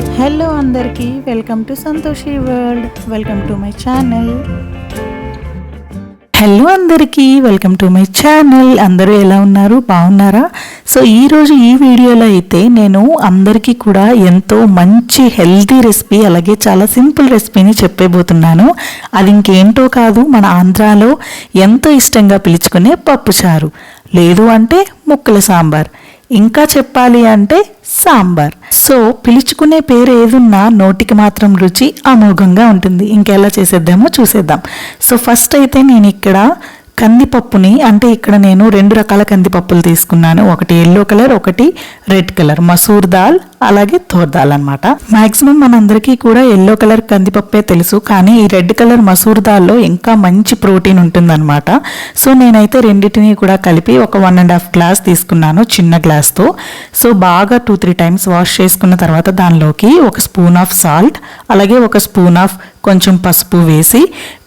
Hello అందరికీ welcome to Santoshi world welcome to my channel. Hello అందరికీ welcome to my channel. అందరూ ఎలా ఉన్నారు? బాగున్నారా? సో ఈరోజు ఈ వీడియోలో అయితే నేను అందరికీ కూడా ఎంతో మంచి హెల్తీ రెసిపీ అలాగే చాలా సింపుల్ రెసిపీని చెప్పేబోతున్నాను. అది ఇంకేంటో కాదు మన ఆంధ్రాలో ఎంతో ఇష్టంగా పిలుచుకునే పప్పుచారు. లేదు అంటే ముక్కల సాంబార్. ఇంకా చెప్పాలి అంటే సాంబార్. సో పిలుచుకునే పేరు ఏదున్నా నోటికి మాత్రం రుచి అమోఘంగా ఉంటుంది. ఇంకెలా చేసేద్దామో చూసేద్దాం. సో ఫస్ట్ అయితే నేను ఇక్కడ కందిపప్పుని అంటే ఇక్కడ నేను రెండు రకాల కందిపప్పులు తీసుకున్నాను. ఒకటి ఎల్లో కలర్ ఒకటి రెడ్ కలర్ మసూర్ దాల్ అలాగే తోర్ దాల్ అనమాట మాక్సిమం మనందరికీ కూడా ఎల్లో కలర్ కందిపప్పే తెలుసు. కానీ ఈ రెడ్ కలర్ మసూర్ దాల్లో ఇంకా మంచి ప్రోటీన్ ఉంటుందన్నమాట. సో నేనైతే రెండింటిని కూడా కలిపి ఒక వన్ అండ్ హాఫ్ గ్లాస్ తీసుకున్నాను చిన్న గ్లాస్తో సో బాగా టూ త్రీ టైమ్స్ వాష్ చేసుకున్న తర్వాత దానిలోకి ఒక స్పూన్ ఆఫ్ సాల్ట్ అలాగే ఒక స్పూన్ ఆఫ్ కొంచెం పసుపు వేసి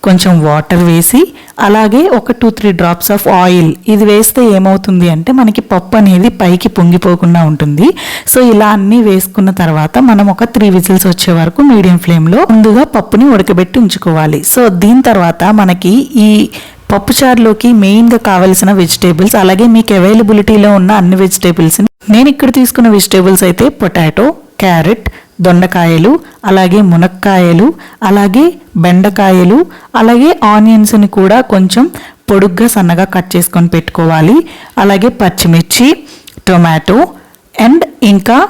కొంచెం వాటర్ వేసి అలాగే ఒక two three drops of oil ఇది వేస్తే ఏమవుతుంది అంటే మనకి పప్పు అనేది పైకి పొంగిపోకుండా ఉంటుంది. సో ఇలా అన్నీ వేసుకున్న తర్వాత మనం ఒక త్రీ విజిల్స్ వచ్చే వరకు మీడియం ఫ్లేమ్లో ముందుగా పప్పుని ఉడకబెట్టి ఉంచుకోవాలి. సో దీని తర్వాత మనకి ఈ పప్పుచారులోకి మెయిన్గా కావలసిన వెజిటేబుల్స్ అలాగే మీకు అవైలబిలిటీలో ఉన్న అన్ని వెజిటేబుల్స్ని నేను ఇక్కడ తీసుకున్న వెజిటేబుల్స్ అయితే పొటాటో క్యారెట్ దొండకాయలు అలాగే మునక్కాయలు అలాగే బెండకాయలు అలాగే ఆనియన్స్ని కూడా కొంచెం పొడుగ్గా సన్నగా కట్ చేసుకొని పెట్టుకోవాలి. అలాగే పచ్చిమిర్చి టొమాటో అండ్ ఇంకా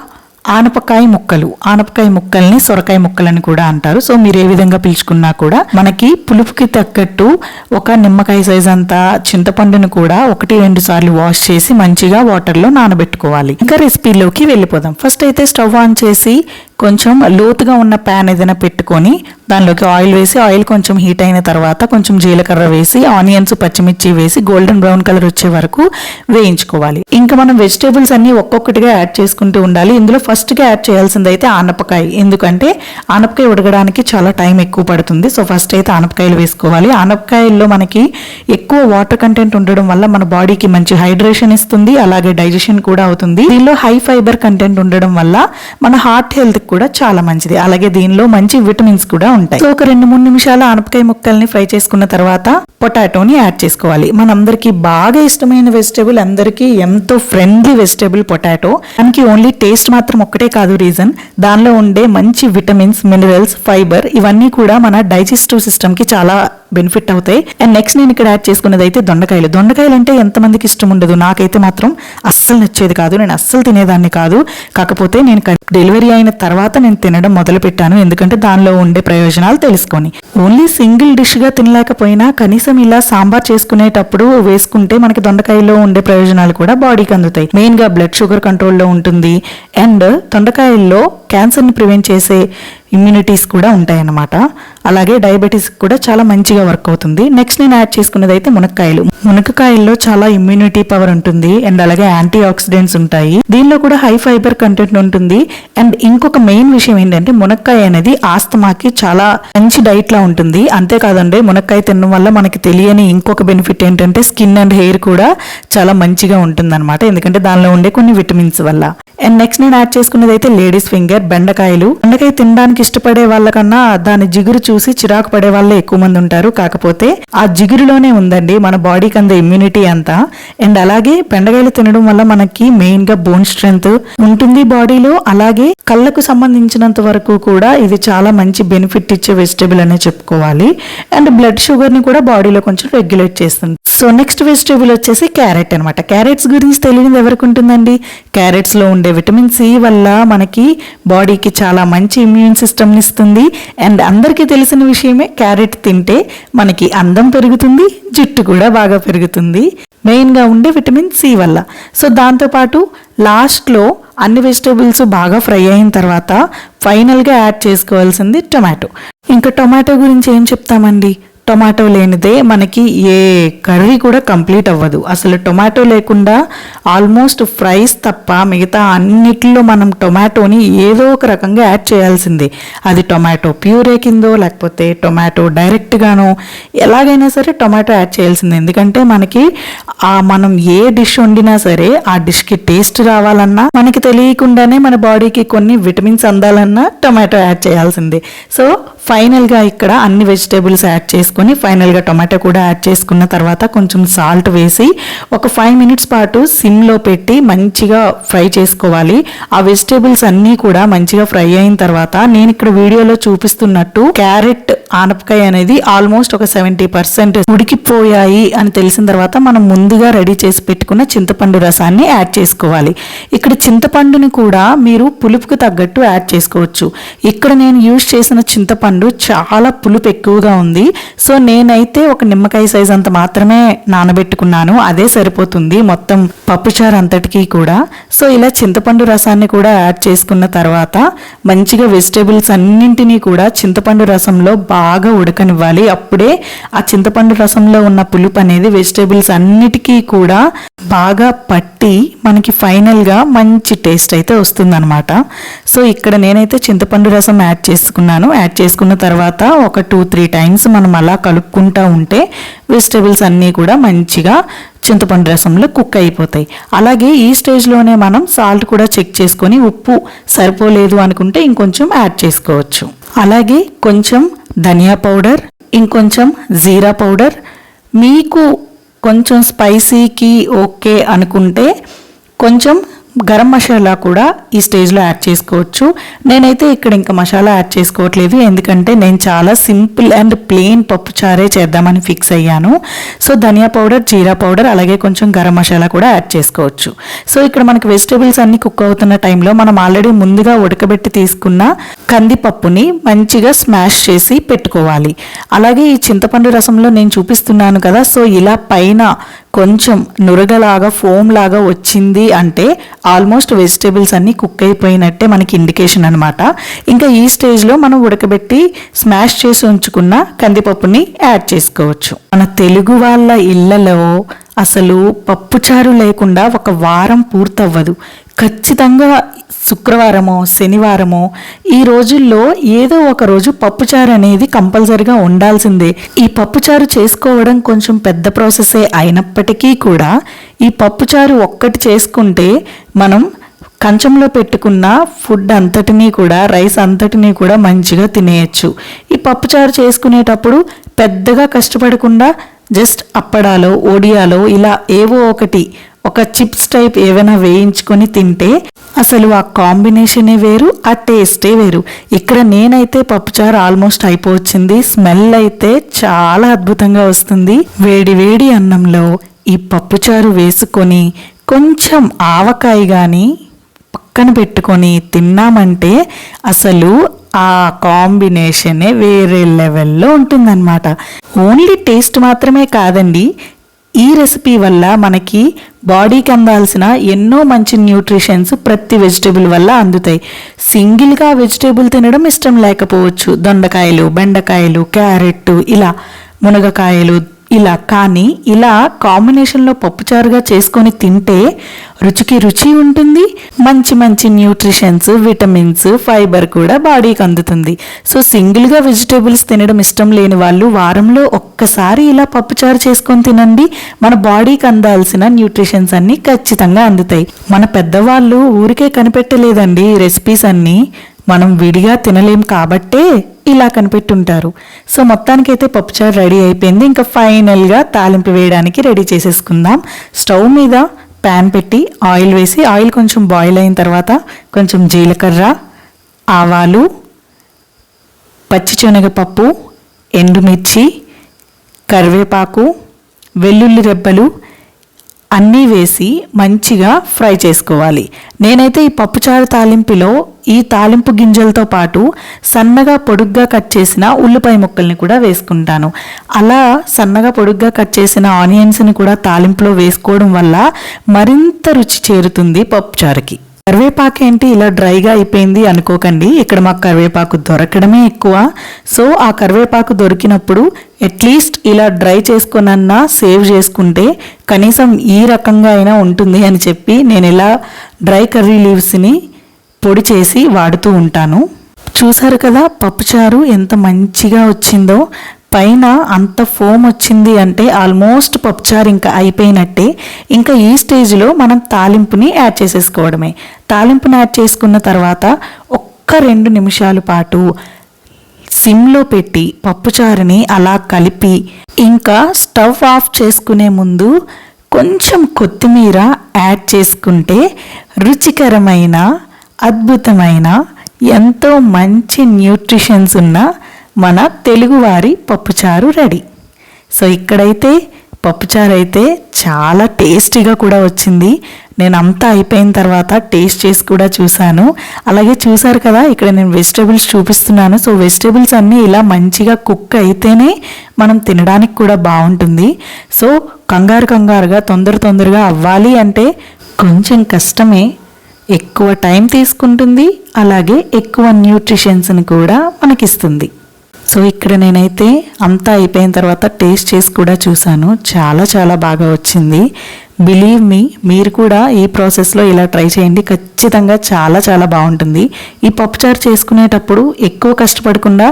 ఆనపకాయ ముక్కలు. ఆనపకాయ ముక్కల్ని సొరకాయ ముక్కలని కూడా అంటారు. సో మీరు ఏ విధంగా పిలుచుకున్నా కూడా మనకి పులుపుకి తగ్గట్టు ఒక నిమ్మకాయ సైజ్ అంతా చింతపండుని కూడా ఒకటి రెండు సార్లు వాష్ చేసి మంచిగా వాటర్లో నానబెట్టుకోవాలి. ఇంకా రెసిపీలోకి వెళ్ళిపోదాం. ఫస్ట్ అయితే స్టవ్ ఆన్ చేసి కొంచెం లోతుగా ఉన్న ప్యాన్ ఏదైనా పెట్టుకొని దానిలోకి ఆయిల్ వేసి ఆయిల్ కొంచెం హీట్ అయిన తర్వాత కొంచెం జీలకర్ర వేసి ఆనియన్స్ పచ్చిమిర్చి వేసి గోల్డెన్ బ్రౌన్ కలర్ వచ్చే వరకు వేయించుకోవాలి. ఇంకా మనం వెజిటేబుల్స్ అన్ని ఒక్కొక్కటిగా యాడ్ చేసుకుంటూ ఉండాలి. ఇందులో ఫస్ట్గా యాడ్ చేయాల్సింది అయితే ఆనపకాయ. ఎందుకంటే ఆనపకాయ ఉడకడానికి చాలా టైం ఎక్కువ పడుతుంది. సో ఫస్ట్ అయితే ఆనపకాయలు వేసుకోవాలి. ఆనపకాయల్లో మనకి ఎక్కువ వాటర్ కంటెంట్ ఉండడం వల్ల మన బాడీకి మంచి హైడ్రేషన్ ఇస్తుంది. అలాగే డైజెషన్ కూడా అవుతుంది. దీనిలో హై ఫైబర్ కంటెంట్ ఉండడం వల్ల మన హార్ట్ హెల్త్ కూడా చాలా మంచిది. అలాగే దీనిలో మంచి విటమిన్స్ కూడా ఉంటాయి. సో ఒక రెండు మూడు నిమిషాలు ఆనపకాయ ముక్కల్ని ఫ్రై చేసుకున్న తర్వాత పొటాటోని యాడ్ చేసుకోవాలి. మనందరికి బాగా ఇష్టమైన వెజిటేబుల్ అందరికీ ఎంతో ఫ్రెండ్లీ వెజిటేబుల్ పొటాటో. దానికి ఓన్లీ టేస్ట్ మాత్రం ఒక్కటే కాదు రీజన్. దానిలో ఉండే మంచి విటమిన్స్ మినరల్స్ ఫైబర్ ఇవన్నీ కూడా మన డైజెస్టివ్ సిస్టమ్కి చాలా బెనిఫిట్ అవుతాయి. అండ్ నెక్స్ట్ నేను ఇక్కడ యాడ్ చేసుకున్నది అయితే దొండకాయలు. దొండకాయలు అంటే ఎంతమందికి ఇష్టం ఉండదు. నాకైతే మాత్రం అస్సలు నచ్చేది కాదు. నేను అస్సలు తినేదాన్ని కాదు. కాకపోతే నేను డెలివరీ అయిన తర్వాత తర్వాత నేను తినడం మొదలు పెట్టాను ఎందుకంటే దానిలో ఉండే ప్రయోజనాలు తెలుసుకొని. ఓన్లీ సింగిల్ డిష్గా తినలేకపోయినా కనీసం ఇలా సాంబార్ చేసుకునేటప్పుడు వేసుకుంటే మనకి దొండకాయలో ఉండే ప్రయోజనాలు కూడా బాడీకి అందుతాయి. మెయిన్గా బ్లడ్ షుగర్ కంట్రోల్లో ఉంటుంది. అండ్ దొండకాయల్లో క్యాన్సర్ని ప్రివెంట్ చేసే ఇమ్యూనిటీస్ కూడా ఉంటాయన్నమాట. అలాగే డయాబెటీస్ కూడా చాలా మంచిగా వర్క్ అవుతుంది. నెక్స్ట్ నేను యాడ్ చేసుకున్నది అయితే మునక్కాయలు. మునక్కాయల్లో చాలా ఇమ్యూనిటీ పవర్ ఉంటుంది. అండ్ అలాగే యాంటీ ఆక్సిడెంట్స్ ఉంటాయి. దీనిలో కూడా హై ఫైబర్ కంటెంట్ ఉంటుంది. అండ్ ఇంకొక మెయిన్ విషయం ఏంటంటే మునక్కాయ అనేది ఆస్తమాకి చాలా మంచి డైట్ లా ఉంటుంది. అంతేకాదండి మునక్కాయ తినడం వల్ల మనకి తెలియని ఇంకొక బెనిఫిట్ ఏంటంటే స్కిన్ అండ్ హెయిర్ కూడా చాలా మంచిగా ఉంటుంది ఎందుకంటే దానిలో ఉండే కొన్ని విటమిన్స్ వల్ల. అండ్ నెక్స్ట్ నేను యాడ్ చేసుకున్నది అయితే లేడీస్ ఫింగర్ బెండకాయలు. బెండకాయ తినడానికి ఇష్టపడే వాళ్ళకన్నా దాని జిగురు చూసి చిరాకు పడే వాళ్ళే ఎక్కువ మంది ఉంటారు. కాకపోతే ఆ జిగురులోనే ఉందండి మన బాడీకి అంద ఇమ్యూనిటీ అంతా. అండ్ అలాగే బెండకాయలు తినడం వల్ల మనకి మెయిన్గా బోన్ స్ట్రెంగ్త్ ఉంటుంది బాడీలో అలాగే కళ్ళకు సంబంధించినంత వరకు కూడా ఇది చాలా మంచి బెనిఫిట్ ఇచ్చే వెజిటేబుల్ అనే చెప్పుకోవాలి. అండ్ బ్లడ్ షుగర్ని కూడా బాడీలో కొంచెం రెగ్యులేట్ చేస్తుంది. సో నెక్స్ట్ వెజిటేబుల్ వచ్చేసి క్యారెట్ అనమాట క్యారెట్స్ గురించి తెలియనిది ఎవరికి ఉంటుందండి? క్యారెట్స్లో ఉండే విటమిన్ సి వల్ల మనకి బాడీకి చాలా మంచి ఇమ్యూన్ సిస్టమ్ని ఇస్తుంది. అండ్ అందరికీ తెలిసిన విషయమే క్యారెట్ తింటే మనకి అందం పెరుగుతుంది జుట్టు కూడా బాగా పెరుగుతుంది. మెయిన్గా ఉండే విటమిన్ సి వల్ల. సో దాంతోపాటు లాస్ట్లో అన్ని వెజిటేబుల్స్ బాగా ఫ్రై అయిన తర్వాత ఫైనల్గా యాడ్ చేసుకోవాల్సింది టొమాటో ఇంకా టొమాటో గురించి ఏం చెప్తామండి? టొమాటో లేనిదే మనకి ఏ కర్రీ కూడా కంప్లీట్ అవ్వదు. అసలు టొమాటో లేకుండా ఆల్మోస్ట్ ఫ్రైస్ తప్ప మిగతా అన్నిటిలో మనం టొమాటోని ఏదో ఒక రకంగా యాడ్ చేయాల్సిందే. అది టొమాటో ప్యూరే కిందో లేకపోతే టొమాటో డైరెక్ట్గానో ఎలాగైనా సరే టొమాటో యాడ్ చేయాల్సిందే. ఎందుకంటే మనకి ఆ మనం ఏ డిష్ వండినా సరే ఆ డిష్కి టేస్ట్ రావాలన్నా మనకి తెలియకుండానే మన బాడీకి కొన్ని విటమిన్స్ అందాలన్నా టొమాటో యాడ్ చేయాల్సిందే. సో ఫైనల్గా ఇక్కడ అన్ని వెజిటేబుల్స్ యాడ్ చేసుకొని ఫైనల్గా టొమాటో కూడా యాడ్ చేసుకున్న తర్వాత కొంచెం సాల్ట్ వేసి ఒక ఫైవ్ మినిట్స్ పాటు సిమ్లో పెట్టి మంచిగా ఫ్రై చేసుకోవాలి. ఆ వెజిటేబుల్స్ అన్నీ కూడా మంచిగా ఫ్రై అయిన తర్వాత నేను ఇక్కడ వీడియోలో చూపిస్తున్నట్టు క్యారెట్ ఆనపకాయ అనేది ఆల్మోస్ట్ ఒక సెవెంటీ పర్సెంట్ ఉడికిపోయాయి అని తెలిసిన తర్వాత మనం ముందుగా రెడీ చేసి పెట్టుకున్న చింతపండు రసాన్ని యాడ్ చేసుకోవాలి. ఇక్కడ చింతపండుని కూడా మీరు పులుపుకు తగ్గట్టు యాడ్ చేసుకోవచ్చు. ఇక్కడ నేను యూజ్ చేసిన చింతపండు పండు చాలా పులుపు ఎక్కువగా ఉంది. సో నేనైతే ఒక నిమ్మకాయ సైజ్ అంత మాత్రమే నానబెట్టుకున్నాను. అదే సరిపోతుంది మొత్తం పప్పుచారు అంతటికీ కూడా. సో ఇలా చింతపండు రసాన్ని కూడా యాడ్ చేసుకున్న తర్వాత మంచిగా వెజిటేబుల్స్ అన్నింటినీ కూడా చింతపండు రసంలో బాగా ఉడకనివ్వాలి. అప్పుడే ఆ చింతపండు రసంలో ఉన్న పులుపు అనేది వెజిటేబుల్స్ అన్నిటికీ కూడా బాగా పట్టి మనకి ఫైనల్గా మంచి టేస్ట్ అయితే వస్తుందన్నమాట. సో ఇక్కడ నేనైతే చింతపండు రసం యాడ్ చేసుకున్నాను. యాడ్ చేసుకున్న తర్వాత ఒక టూ త్రీ టైమ్స్ మనం అలా కలుపుకుంటూ ఉంటే వెజిటేబుల్స్ అన్నీ కూడా మంచిగా చింతపండు రసంలో కుక్ అయిపోతాయి. అలాగే ఈ స్టేజ్లోనే మనం సాల్ట్ కూడా చెక్ చేసుకొని ఉప్పు సరిపోలేదు అనుకుంటే ఇంకొంచెం యాడ్ చేసుకోవచ్చు. అలాగే కొంచెం ధనియా పౌడర్ ఇంకొంచెం జీరా పౌడర్ మీకు కొంచెం స్పైసీకి ఓకే అనుకుంటే కొంచెం గరం మసాలా కూడా ఈ స్టేజ్లో యాడ్ చేసుకోవచ్చు. నేనైతే ఇక్కడ ఇంకా మసాలా యాడ్ చేసుకోవట్లేదు. ఎందుకంటే నేను చాలా సింపుల్ అండ్ ప్లెయిన్ పప్పు చారే చేద్దామని ఫిక్స్ అయ్యాను. సో ధనియా పౌడర్ జీరా పౌడర్ అలాగే కొంచెం గరం మసాలా కూడా యాడ్ చేసుకోవచ్చు. సో ఇక్కడ మనకి వెజిటేబుల్స్ అన్ని కుక్ అవుతున్న టైంలో మనం ఆల్రెడీ ముందుగా ఉడకబెట్టి తీసుకున్న కందిపప్పుని మంచిగా స్మాష్ చేసి పెట్టుకోవాలి. అలాగే ఈ చింతపండు రసంలో నేను చూపిస్తున్నాను కదా సో ఇలా పైన కొంచెం నురగలాగా ఫోమ్ లాగా వచ్చింది అంటే ఆల్మోస్ట్ వెజిటేబుల్స్ అన్నీ కుక్ అయిపోయినట్టే మనకి ఇండికేషన్ అనమాట ఇంకా ఈ స్టేజ్లో మనం ఉడకబెట్టి స్మాష్ చేసి ఉంచుకున్న కందిపప్పుని యాడ్ చేసుకోవచ్చు. మన తెలుగు వాళ్ళ ఇళ్ళలో అసలు పప్పుచారు లేకుండా ఒక వారం పూర్తవ్వదు. ఖచ్చితంగా శుక్రవారమో శనివారమో ఈ రోజుల్లో ఏదో ఒక రోజు పప్పుచారు అనేది కంపల్సరిగా ఉండాల్సిందే. ఈ పప్పుచారు చేసుకోవడం కొంచెం పెద్ద ప్రాసెసే అయినప్పటికీ కూడా ఈ పప్పుచారు ఒక్కటి చేసుకుంటే మనం కంచంలో పెట్టుకున్న ఫుడ్ అంతటినీ కూడా రైస్ అంతటినీ కూడా మంచిగా తినేయచ్చు. ఈ పప్పుచారు చేసుకునేటప్పుడు పెద్దగా కష్టపడకుండా జస్ట్ అప్పడాలో ఓడియాలో ఇలా ఏవో ఒకటి ఒక చిప్స్ టైప్ ఏవైనా వేయించుకొని తింటే అసలు ఆ కాంబినేషనే వేరు ఆ టేస్టే వేరు. ఇక్కడ నేనైతే పప్పుచారు ఆల్మోస్ట్ అయిపోవచ్చింది. స్మెల్ అయితే చాలా అద్భుతంగా వస్తుంది. వేడి వేడి అన్నంలో ఈ పప్పుచారు వేసుకొని కొంచెం ఆవకాయ కానీ పక్కన పెట్టుకొని తిన్నామంటే అసలు ఆ కాంబినేషనే వేరే లెవెల్లో ఉంటుందన్నమాట. ఓన్లీ టేస్ట్ మాత్రమే కాదండి ఈ రెసిపీ వల్ల మనకి బాడీకి అందాల్సిన ఎన్నో మంచి న్యూట్రిషన్స్ ప్రతి వెజిటేబుల్ వల్ల అందుతాయి. సింగిల్గా వెజిటేబుల్ తినడం ఇష్టం లేకపోవచ్చు. దొండకాయలు బెండకాయలు క్యారెట్ ఇలా మునగకాయలు ఇలా కానీ ఇలా కాంబినేషన్లో పప్పుచారుగా చేసుకొని తింటే రుచికి రుచి ఉంటుంది. మంచి మంచి న్యూట్రిషన్స్ విటమిన్స్ ఫైబర్ కూడా బాడీకి అందుతుంది. సో సింగిల్గా వెజిటేబుల్స్ తినడం ఇష్టం లేని వాళ్ళు వారంలో ఒక్కసారి ఇలా పప్పుచారు చేసుకొని తినండి. మన బాడీకి అందాల్సిన న్యూట్రిషన్స్ అన్నీ ఖచ్చితంగా అందుతాయి. మన పెద్దవాళ్ళు ఊరికే కనిపెట్టలేదండి ఈ రెసిపీస్ అన్నీ. మనం విడిగా తినలేం కాబట్టే ఇలా కనిపెట్టుంటారు. సో మొత్తానికైతే పప్పుచారు రెడీ అయిపోయింది. ఇంకా ఫైనల్గా తాలింపు వేయడానికి రెడీ చేసేసుకుందాం. స్టవ్ మీద ప్యాన్ పెట్టి ఆయిల్ వేసి ఆయిల్ కొంచెం బాయిల్ అయిన తర్వాత కొంచెం జీలకర్ర ఆవాలు పచ్చిశనగపప్పు ఎండుమిర్చి కరివేపాకు వెల్లుల్లి రెబ్బలు అన్నీ వేసి మంచిగా ఫ్రై చేసుకోవాలి. నేనైతే ఈ పప్పుచారు తాలింపులో ఈ తాలింపు గింజలతో పాటు సన్నగా పొడుగ్గా కట్ చేసిన ఉల్లిపాయ ముక్కల్ని కూడా వేసుకుంటాను. అలా సన్నగా పొడుగ్గా కట్ చేసిన ఆనియన్స్ని కూడా తాలింపులో వేసుకోవడం వల్ల మరింత రుచి చేరుతుంది పప్పుచారుకి. కరివేపాకు ఏంటి? ఇలా డ్రైగా అయిపోయింది అనుకోకండి. ఇక్కడ మాకు కరివేపాకు దొరకడమే ఎక్కువ. సో ఆ కరివేపాకు దొరికినప్పుడు అట్లీస్ట్ ఇలా డ్రై చేసుకునన్నా సేవ్ చేసుకుంటే కనీసం ఈ రకంగా అయినా ఉంటుంది అని చెప్పి నేను ఇలా డ్రై కర్రీ లీవ్స్ని పొడి చేసి వాడుతూ ఉంటాను. చూసారు కదా పప్పుచారు ఎంత మంచిగా వచ్చిందో. పైన అంత ఫోమ్ వచ్చింది అంటే ఆల్మోస్ట్ పప్పుచారు ఇంకా అయిపోయినట్టే. ఇంకా ఈ స్టేజ్లో మనం తాలింపుని యాడ్ చేసేసుకోవడమే. తాలింపుని యాడ్ చేసుకున్న తర్వాత ఒక్క రెండు నిమిషాల పాటు సిమ్లో పెట్టి పప్పుచారుని అలా కలిపి ఇంకా స్టవ్ ఆఫ్ చేసుకునే ముందు కొంచెం కొత్తిమీర యాడ్ చేసుకుంటే రుచికరమైన అద్భుతమైన ఎంతో మంచి న్యూట్రిషన్స్ ఉన్న మన తెలుగువారి పప్పుచారు రెడీ. సో ఇక్కడైతే పప్పుచారు అయితే చాలా టేస్టీగా కూడా వచ్చింది. నేను అంతా అయిపోయిన తర్వాత టేస్ట్ చేసి కూడా చూశాను. అలాగే చూసారు కదా ఇక్కడ నేను వెజిటేబుల్స్ చూపిస్తున్నాను. సో వెజిటేబుల్స్ అన్నీ ఇలా మంచిగా కుక్ అయితేనే మనం తినడానికి కూడా బాగుంటుంది. సో కంగారు కంగారుగా తొందర తొందరగా అవ్వాలి అంటే కొంచెం కష్టమే. ఎక్కువ టైం తీసుకుంటుంది అలాగే ఎక్కువ న్యూట్రిషన్స్ని కూడా మనకిస్తుంది. సో ఇక్కడ నేనైతే అంతా అయిపోయిన తర్వాత టేస్ట్ చేసి కూడా చూశాను. చాలా చాలా బాగా వచ్చింది. బిలీవ్ మీ మీరు కూడా ఈ ప్రాసెస్లో ఇలా ట్రై చేయండి. ఖచ్చితంగా చాలా చాలా బాగుంటుంది. ఈ పప్పుచారు చేసుకునేటప్పుడు ఎక్కువ కష్టపడకుండా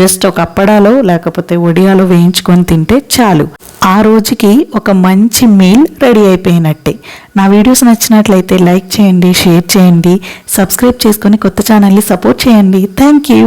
జస్ట్ ఒక అప్పడాలో లేకపోతే ఒడియాలో వేయించుకొని తింటే చాలు. ఆ రోజుకి ఒక మంచి మీల్ రెడీ అయిపోయినట్టే. నా వీడియోస్ నచ్చినట్లయితే లైక్ చేయండి షేర్ చేయండి సబ్స్క్రైబ్ చేసుకొని కొత్త ఛానల్ని సపోర్ట్ చేయండి. Thank you